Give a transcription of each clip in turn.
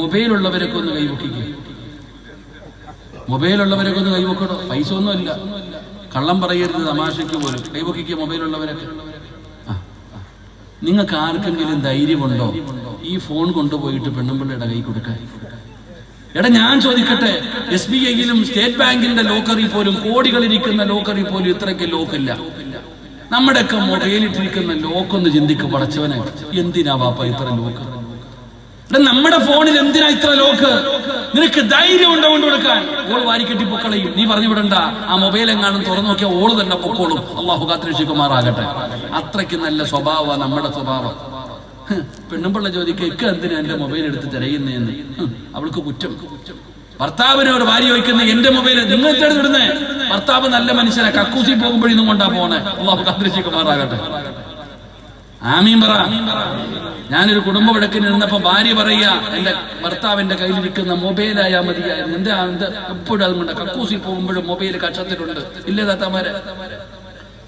Mobile ഉള്ളവരൊക്കെ ഒന്ന് കൈവക്കിക്കും. Mobile ഉള്ളവരൊക്കെ ഒന്ന് കൈവക്കണോ? പൈസ ഒന്നുമില്ല കള്ളം പറയരുത് തമാശയ്ക്ക് പോലും. കൈവക്കിക്കുക മൊബൈൽ ഉള്ളവരൊക്കെ. നിങ്ങൾക്ക് ആർക്കെങ്കിലും ധൈര്യമുണ്ടോ? ഈ ഫോൺ കൊണ്ടുപോയിട്ട് പെണ്ണുമ്പിള്ളയുടെ കൈ കൊടുക്കാൻ. എടാ ഞാൻ ചോദിക്കട്ടെ എസ് ബി ഐയിലും സ്റ്റേറ്റ് ബാങ്കിന്റെ ലോക്കറിൽ പോലും കോടികളിരിക്കുന്ന ലോക്കറിൽ പോലും ഇത്രയ്ക്ക് ലോക്കില്ല. നമ്മുടെയൊക്കെ മൊബൈലിട്ടിരിക്കുന്ന ലോക്കൊന്ന് ചിന്തിക്ക് പടച്ചവനെ. എന്തിനാ വാപ്പ ഇത്ര ലോക്ക്? എടാ നമ്മുടെ ഫോണിൽ എന്തിനാ ഇത്ര ലോക്ക്? നിനക്ക് ധൈര്യം ഉണ്ടോ കൊടുക്കാൻ? ഓൾ വാരിക്കെട്ടി പൊക്കളയും. നീ പറഞ്ഞു വിടണ്ട ആ മൊബൈൽ എങ്ങാനും തുറന്നു നോക്കിയാൽ ഓൾ തന്നെ പൊക്കോളും. അള്ളാഹു കാത്തിരക്ഷിക്കുമാറാകട്ടെ. അത്രയ്ക്ക് നല്ല സ്വഭാവമാണ് നമ്മുടെ സ്വഭാവം. പെണ്ണുമ്പിള്ള ചോദിക്കുക ഇക്ക എന്തിനാ എന്റെ മൊബൈൽ എടുത്ത് തിരയുന്നതെന്ന് അവൾക്ക് കുറ്റം. ഭർത്താവിനോട് ഭാര്യ ചോദിക്കുന്ന എന്റെ മൊബൈൽ നിങ്ങൾ എടുത്തിടുന്നേ ഭർത്താവ് നല്ല മനുഷ്യനെ കക്കൂസി പോകുമ്പോഴും കൊണ്ടാ പോണേ. അള്ളാഹു കാത്തിരക്ഷിക്കുമാറാകട്ടെ. ആമീൻ പറ. ഞാനൊരു കുടുംബ വഴക്കിന് നിന്നപ്പോ ഭാര്യ പറയുക എന്റെ ഭർത്താവിന്റെ കയ്യിലിരിക്കുന്ന മൊബൈലായാ മതിയായിരുന്നു എന്റെ എന്ത് എപ്പോഴും അതുകൊണ്ട് കക്കൂസിൽ പോകുമ്പോഴും മൊബൈൽ കക്ഷത്തിലുണ്ട് ഇല്ലേ താത്താമാരെ?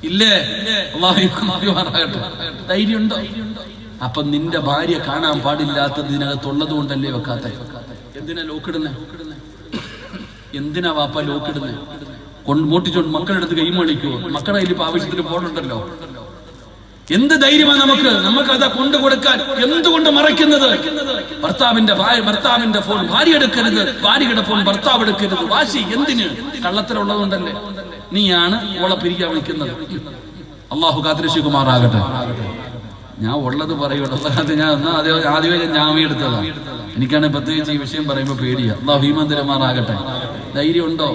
ഇല്ലേ? ധൈര്യം ഉണ്ടോ അപ്പൊ നിന്റെ ഭാര്യ കാണാൻ പാടില്ലാത്തതിനകത്തുള്ളത് കൊണ്ടല്ലേ വെക്കാത്ത? എന്തിനാ ലോക്കിടുന്നേ എന്തിനാ വാപ്പ ലോക്കിടുന്നേ കൊണ്ട് മോട്ടിച്ചോണ്ട് മക്കളെടുത്ത് കൈമണിക്കുവോ മക്കളുടെ കയ്യിൽ ഇപ്പൊ ആവശ്യത്തിന് എന്ത് ധൈര്യമാണ് നമുക്ക്? നമുക്ക് അതാ കൊണ്ടു കൊടുക്കാൻ എന്തുകൊണ്ട് മറയ്ക്കുന്നത്? ഭർത്താവിന്റെ ഭർത്താവിന്റെ ഫോൺ ഭാര്യ എടുക്കരുത് ഭാര്യയുടെ ഫോൺ ഭർത്താവ് എടുക്കരുത് വാശി എന്തിന്? കള്ളത്തിലുള്ളതുകൊണ്ടല്ലേ. നീയാണ് ഓളെ പിരിക്കാൻ വിളിക്കുന്നത് അള്ളാഹു കാത്തിരശികുമാറാകട്ടെ ഞാൻ ഉള്ളത് പറയുള്ളൂ. ഞാൻ എന്നാ അതേ ആദ്യമേ ഞാൻ ജാമ്യം എടുത്തതാണ് എനിക്കാണ് പ്രത്യേകിച്ച് ഈ വിഷയം പറയുമ്പോൾ പേടിയാ. അള്ളാഹു ഹീമന്തിരമാറാകട്ടെ ധൈര്യം ഉണ്ടോ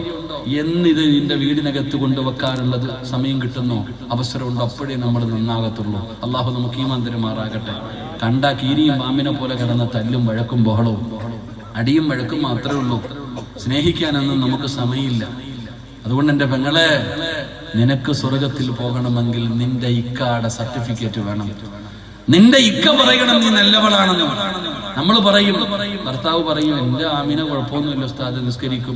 എന്നിത് നിന്റെ വീടിനകത്ത് കൊണ്ടുവെക്കാനുള്ളത് സമയം കിട്ടുന്നോ? അവസരമുണ്ടോ? അപ്പോഴേ നമ്മൾ നന്നാകത്തുള്ളൂ. അള്ളാഹു നമുക്ക് ഹീമന്തിരമാറാകട്ടെ കണ്ട കീരിയും മാമിനെ പോലെ കിടന്ന തല്ലും വഴക്കും ബഹളവും. അടിയും വഴക്കും മാത്രമേ ഉള്ളൂ. സ്നേഹിക്കാനൊന്നും നമുക്ക് സമയമില്ല. അതുകൊണ്ട് എന്റെ പെങ്ങളെ നിനക്ക് സ്വർഗത്തിൽ പോകണമെങ്കിൽ നിന്റെ ഇക്കാടെ സർട്ടിഫിക്കറ്റ് വേണം. നിന്റെ ഇക്ക പറയണം നീ നല്ലവളാണെന്ന്. നമ്മൾ പറയും ഭർത്താവ് പറയും എന്റെ ആമിന കുഴപ്പമൊന്നുമില്ല ഉസ്താദ് നിസ്കരിക്കും.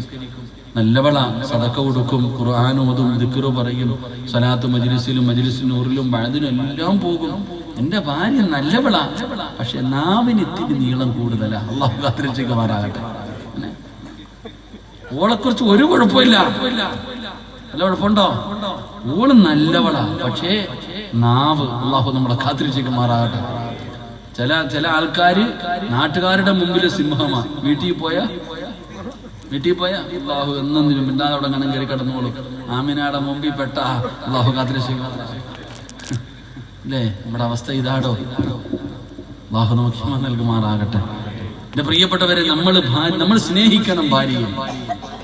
നല്ലവളാണ് സതക്ക കൊടുക്കും ഖുർആാനോതും ദിക്കറു പറയും സലാത്ത് മജ്ലിസിലും മജ്ലിസിനൂറിലും വഴുതിനും എല്ലാം പോകും. എന്റെ ഭാര്യ നല്ലവളാ പക്ഷെ നാവിന് ഇത്തിരി നീളം കൂടുതലാ. അള്ളാഹു അങ്ങനെ ഓളെക്കുറിച്ച് ഒരു കുഴപ്പമില്ല. നല്ല കുഴപ്പമുണ്ടോ? ഓൾ നല്ലവളാ പക്ഷേ നാവ് അള്ളാഹു നമ്മുടെ നമ്മളെ കാത്തിരിച്ചേക്കുമാറാകട്ടെ. ചില ചില ആൾക്കാർ നാട്ടുകാരുടെ മുമ്പിൽ സിംഹമാണ്. വീട്ടിൽ പോയ? വീട്ടിൽ പോയ? അള്ളാഹു എന്നൊന്നിനും മിണ്ടാതെ അവിടെ കണം കയറി കടന്നോളും. ആമിനാടെ മുമ്പിൽ പെട്ട അള്ളാഹു കാത്തിരിച്ചേക്ക് അല്ലേ? നമ്മുടെ അവസ്ഥ ഇതാടോ? അള്ളാഹു നമുക്ക് നൽകുമാറാകട്ടെ. എന്റെ പ്രിയപ്പെട്ടവരെ നമ്മൾ നമ്മൾ സ്നേഹിക്കണം ഭാര്യയെ.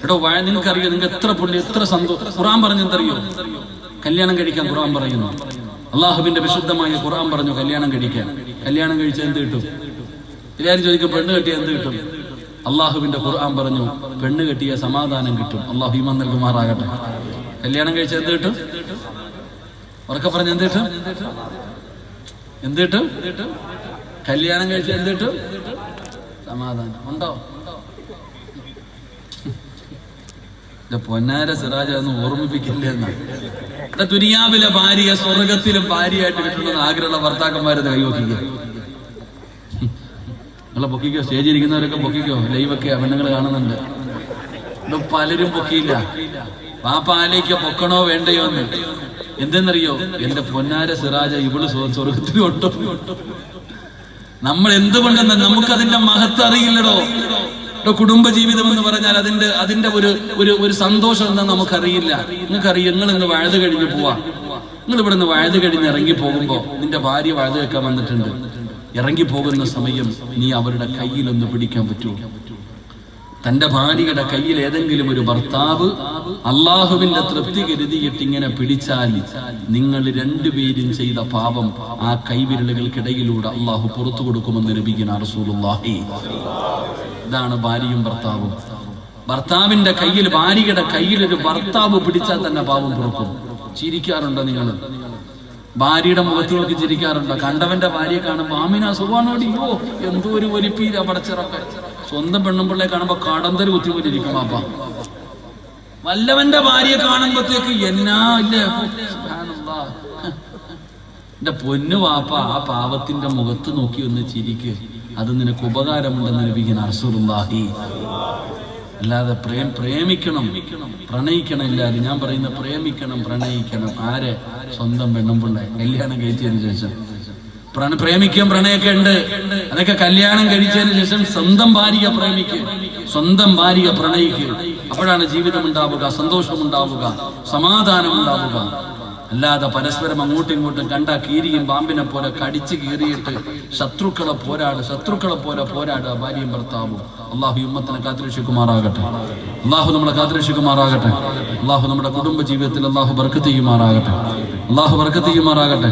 എടോ വാഴ നിങ്ങൾക്കറിയോ നിങ്ങൾക്ക് എത്ര പുള്ളി എത്ര സന്തോഷം ഖുറാൻ പറഞ്ഞെന്തറിയോ? കല്യാണം കഴിക്കാൻ ഖുറാൻ പറയുന്നു. അള്ളാഹുവിന്റെ വിശുദ്ധമായ ഖുറാൻ പറഞ്ഞു കല്യാണം കഴിക്കാൻ. കല്യാണം കഴിച്ചാൽ എന്ത് കിട്ടും? എല്ലാവരും ചോദിക്കും പെണ്ണ് കെട്ടിയ എന്ത് കിട്ടും? അള്ളാഹുവിന്റെ ഖുർആൻ പറഞ്ഞു പെണ്ണ് കെട്ടിയ സമാധാനം കിട്ടും. അള്ളാഹു ഈമാൻ നൽകുമാറാകട്ടെ. കല്യാണം കഴിച്ചാൽ എന്ത് കിട്ടും? ഉറക്കെ പറഞ്ഞു എന്ത് കിട്ടും? എന്ത് കിട്ടും? കല്യാണം കഴിച്ചാൽ എന്ത് കിട്ടും? സമാധാനം. ഉണ്ടോ എന്റെ പൊന്നാര സിറാജ ഒന്ന് ഓർമ്മിപ്പിക്കില്ലേ എന്നാ. ദുനിയാവിലെ ഭാര്യയെ സ്വർഗത്തിലും ഭാര്യയായിട്ട് കിട്ടണമെന്ന് ആഗ്രഹമുള്ള ഭർത്താക്കന്മാരത് കൈവക്കിക്കുക നിങ്ങളെ പൊക്കിക്കോ? സ്റ്റേജിൽ ഇരിക്കുന്നവരൊക്കെ പൊക്കിക്കോ? ലൈവൊക്കെ പെണ്ണുങ്ങൾ കാണുന്നുണ്ട്. ഇവിടെ പലരും പൊക്കിയില്ല. പാപ്പ ആലേക്ക് പൊക്കണോ വേണ്ടയോ എന്ന്. എന്തെന്നറിയോ? എന്റെ പൊന്നാര സിറാജ ഇവൾ സ്വർഗത്തിൽ ഒട്ടും. നമ്മൾ എന്തുകൊണ്ടെന്ന് നമുക്കതിന്റെ മഹത്വം അറിയില്ലടോ. കുടുംബജീവിതം എന്ന് പറഞ്ഞാൽ അതിന്റെ അതിന്റെ ഒരു ഒരു ഒരു സന്തോഷം എന്താ നമുക്കറിയില്ല. നിങ്ങൾക്കറിയാം നിങ്ങൾ ഇന്ന് വഴുത് കഴിഞ്ഞ് പോവാ. നിങ്ങൾ ഇവിടെ നിന്ന് വഴുത് കഴിഞ്ഞ് ഇറങ്ങി പോകുമ്പോ നിന്റെ ഭാര്യ വഴുത് വെക്കാൻ വന്നിട്ടുണ്ട്. ഇറങ്ങി പോകുന്ന സമയം നീ അവരുടെ കയ്യിലൊന്ന് പിടിക്കാൻ പറ്റുമോ? തന്റെ ഭാര്യയുടെ കയ്യിൽ ഏതെങ്കിലും ഒരു ഭർത്താവ് അള്ളാഹുവിന്റെ തൃപ്തി കരുതിയിട്ട് ഇങ്ങനെ പിടിച്ചാൽ നിങ്ങൾ രണ്ടുപേരും ചെയ്ത പാപം ആ കൈവിരലുകൾക്കിടയിലൂടെ അള്ളാഹു പുറത്തു കൊടുക്കുമെന്ന് ലഭിക്കുന്ന റസൂലുള്ളാഹി. ഇതാണ് ഭാര്യയും ഭർത്താവും. ഭർത്താവിന്റെ കയ്യിൽ ഭാര്യയുടെ കയ്യിൽ ഒരു ഭർത്താവ് പിടിച്ചാൽ തന്നെ പാപം പുറക്കും. ചിരിക്കാറുണ്ടോ നിങ്ങൾ? ഭാര്യയുടെ മുഖത്ത് നോക്കി ചിരിക്കാറുണ്ടോ? കണ്ടവന്റെ ഭാര്യയെ കാണുമ്പോ ആമിന സുഖാണോടിയോ എന്തോ ഒരു വലിപ്പീര പടച്ചിറക്കെ സ്വന്തം പെണ്ണുമ്പിള്ളെ കാണുമ്പോ കടന്തൽ കുത്തിക്കൊണ്ടിരിക്കും അപ്പ വല്ലവന്റെ ഭാര്യ കാണുമ്പോഴത്തേക്ക് എന്നാ ഇല്ലേ. എന്റെ പൊന്നു വാപ്പ ആ പാവത്തിന്റെ മുഖത്ത് നോക്കി ഒന്ന് ചിരിക്ക്. അത് നിനക്ക് ഉപകാരമുണ്ടെന്ന് ലഭിക്കുന്ന അർസുറുല്ലാഹി. അല്ലാതെ പ്രേം പ്രേമിക്കണം പ്രണയിക്കണം ഇല്ലാതെ. ഞാൻ പറയുന്ന പ്രേമിക്കണം പ്രണയിക്കണം. ആരെ? സ്വന്തം പെണ്ണും പിള്ളേ കല്യാണം കഴിച്ചതിന് ശേഷം. പ്രേമിക്കും പ്രണയൊക്കെ ഉണ്ട്. അതൊക്കെ കല്യാണം കഴിച്ചതിന് ശേഷം സ്വന്തം ഭാര്യ പ്രേമിക്കും. സ്വന്തം ഭാര്യ പ്രണയിക്കും. അപ്പോഴാണ് ജീവിതം ഉണ്ടാവുക സന്തോഷം ഉണ്ടാവുക സമാധാനം ഉണ്ടാവുക അല്ലാതെ പരസ്പരം അങ്ങോട്ടും ഇങ്ങോട്ടും കണ്ട കീരിയും പാമ്പിനെ പോലെ കടിച്ചു കീറിയിട്ട് ശത്രുക്കളെ പോരാട് ശത്രുക്കളെ പോലെ പോരാടുക ഭാര്യയും ഭർത്താവും. അള്ളാഹു ഉമ്മത്തിനെ കാത്തിരക്ഷിക്കുമാറാകട്ടെ. അള്ളാഹു നമ്മളെ കാത്തിരക്ഷിക്കുമാറാകട്ടെ. അള്ളാഹു നമ്മുടെ കുടുംബ ജീവിതത്തിൽ അള്ളാഹു ബർക്കത്ത് ചെയ്യുമാറാകട്ടെ. അള്ളാഹു ബർക്കത്ത് ചെയ്യുമാറാകട്ടെ.